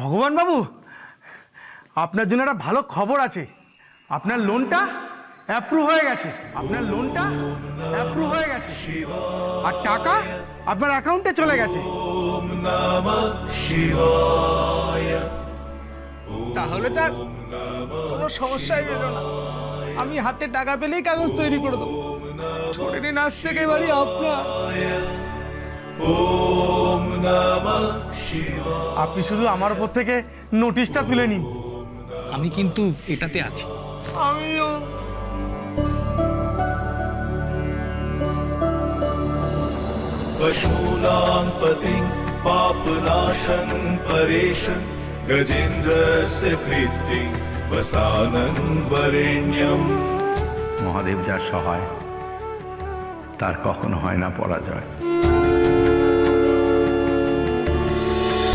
ভগবান বাবু, আপনার জন্য একটা ভালো খবর আছে। আপনার লোনটা অ্যাপ্রুভ হয়ে গেছে। আপনার লোনটা অ্যাপ্রুভ হয়ে গেছে। আর টাকা আপনার অ্যাকাউন্টে চলে গেছে। তাহলে তো আর কোনো সমস্যাই রইল না। আমি হাতে টাকা পেলেই কাগজ তৈরি করে দেবো। ছোটে আজ থেকে বাড়ি আপনার। আপনি শুধু আমার উপর থেকে নোটিশটা তুলে নিন আমি কিন্তু এটাতে আছি আমিও पशूनां पतिं पापनाशं परेशं गजेन्द्रस्य कीर्तिं वसानं वरेण्यम् মহাদেব যার সহায় তার কখনো হয় না পরাজয়